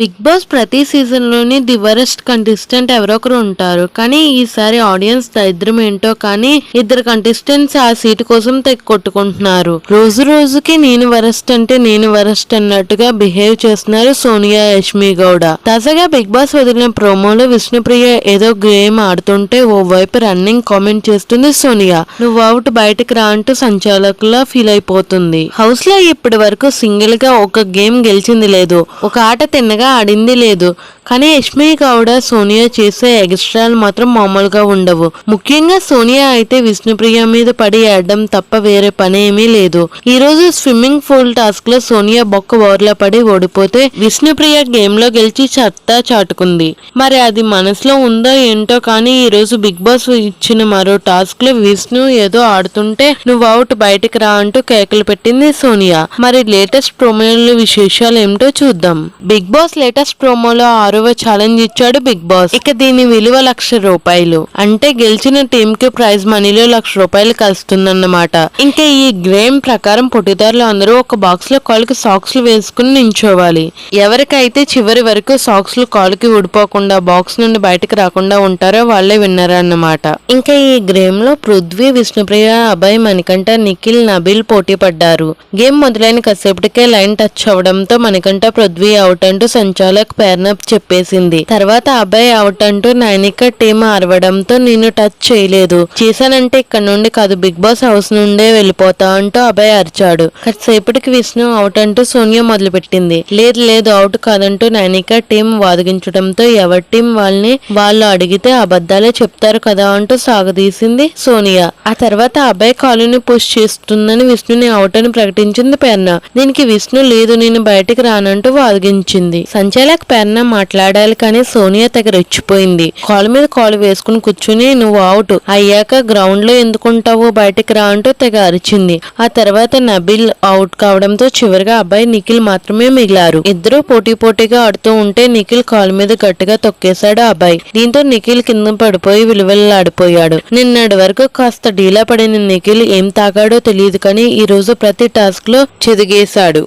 Big Boss ప్రతి సీజన్లోనే the worst contestant ఎవరో ఒకరు ఉంటారు. కానీ ఈసారి ఆడియన్స్ దరిద్రం ఏంటో కానీ ఇద్దరు కంటెస్టెంట్స్ ఆ సీటు కోసం తెగ కొట్టుకుంటున్నారు. రోజు రోజుకి నేను వరస్ట్ అంటే నేను వరస్ట్ అన్నట్టుగా బిహేవ్ చేస్తున్నారు సోనియా యష్మి గౌడ. తాజాగా బిగ్ బాస్ వదిలిన ప్రోమోలో విష్ణుప్రియ ఏదో గేమ్ ఆడుతుంటే ఓ వైపు రన్నింగ్ కామెంట్ చేస్తుంది సోనియా. నువ్వు అవుట్ బయటకు రా అంటూ సంచాలకులా ఫీల్ అయిపోతుంది. హౌస్లో ఇప్పటి వరకు సింగిల్గా ఒక గేమ్ గెలిచింది లేదు. ఒక ఆట తిన్నగా ఆడింది లేదు. కానీ యష్మి గౌడ సోనియా చేసే ఎక్స్ట్రాలు మాత్రం మామూలుగా ఉండవు. ముఖ్యంగా సోనియా అయితే విష్ణుప్రియ మీద పడి ఆడడం తప్ప వేరే పని ఏమీ లేదు. ఈ రోజు స్విమ్మింగ్ పూల్ టాస్క్లో సోనియా బొక్క ఓవర్లో పడి ఓడిపోతే విష్ణుప్రియ గేమ్లో గెలిచి చత్తా చాటుకుంది. మరి అది మనసులో ఉందో ఏంటో కానీ ఈ రోజు బిగ్ బాస్ ఇచ్చిన మరో టాస్క్లో విష్ణు ఏదో ఆడుతుంటే నువ్వు అవుట్ బయటికి రా అంటూ కేకలు పెట్టింది సోనియా. మరి లేటెస్ట్ ప్రోమోల విశేషాలు ఏమిటో చూద్దాం. బిగ్ బాస్ లేటెస్ట్ ప్రోమోలో ఆరవ ఛాలెంజ్ ఇచ్చాడు బిగ్ బాస్ ఇక దీని విలువ లక్ష రూపాయలు. అంటే గెలిచిన టీమ్కి ప్రైజ్ మనీలో లక్ష రూపాయలు కలుస్తుందన్నమాట. ఇంకా ఈ గేమ్ ప్రకారం పోటీదారులు అందరూ ఒక బాక్స్లో కాలుకి సాక్స్లు వేసుకుని నించోవాలి. ఎవరికైతే చివరి వరకు సాక్స్లు కాలుకి ఊడిపోకుండా బాక్స్ నుండి బయటకు రాకుండా ఉంటారో వాళ్ళే విన్నర్ అన్నమాట. ఇంకా ఈ గేమ్లో పృథ్వీ విష్ణుప్రియ అభయ్ మణికంఠ నిఖిల్ నబిల్ పోటీ పడ్డారు. గేమ్ మొదలైన కాసేపటికే లైన్ టచ్ అవడంతో మణికంఠ పృథ్వీ అవుట్ అంటూ సంచాలక్ పేర్నప్ చెప్పేసింది. తర్వాత అబ్బాయి అవుట్ అంటూ నైనిక టీం అరవడంతో నేను టచ్ చేయలేదు. చేశానంటే ఇక్కడ నుండి కాదు బిగ్ బాస్ హౌస్ నుండే వెళ్ళిపోతా అంటూ అబ్బాయి అరిచాడు. కాసేపటికి విష్ణు అవుట్ అంటూ సోనియా మొదలుపెట్టింది. లేదు లేదు అవుట్ కాదంటూ నైనిక టీం వాదిగించడంతో ఎవరి టీం వాళ్ళని వాళ్ళు అడిగితే అబద్ధాలే చెప్తారు కదా అంటూ సాగదీసింది సోనియా. ఆ తర్వాత అబ్బాయి కాలుని పుష్ చేస్తుందని విష్ణుని అవుట్ అని ప్రకటించింది పెర్న. దీనికి విష్ణు లేదు నేను బయటికి రానంటూ వాదించింది సంచాలక్ పెర్న మాట్లాడాలి కానీ సోనియా తెగ రెచ్చిపోయింది. కాలు మీద కాలు వేసుకుని కూర్చుని నువ్వు అవుట్ అయ్యాక గ్రౌండ్లో ఎందుకుంటావు బయటికి రా అంటూ తెగ అరిచింది. ఆ తర్వాత నబిల్ అవుట్ కావడంతో చివరిగా అబ్బాయి నిఖిల్ మాత్రమే మిగిలారు. ఇద్దరు పోటీ పోటీగా ఆడుతూ ఉంటే నిఖిల్ కాలు మీద గట్టిగా తొక్కేశాడు అబ్బాయి. దీంతో నిఖిల్ కింద పడిపోయి విలువలాడిపోయాడు నిన్నటి వరకు కాస్త డీలా పడిన నిఖిల్ ఏం తాగాడో తెలియదు కానీ ఈ రోజు ప్రతి టాస్క్లో చెదిగేశాడు.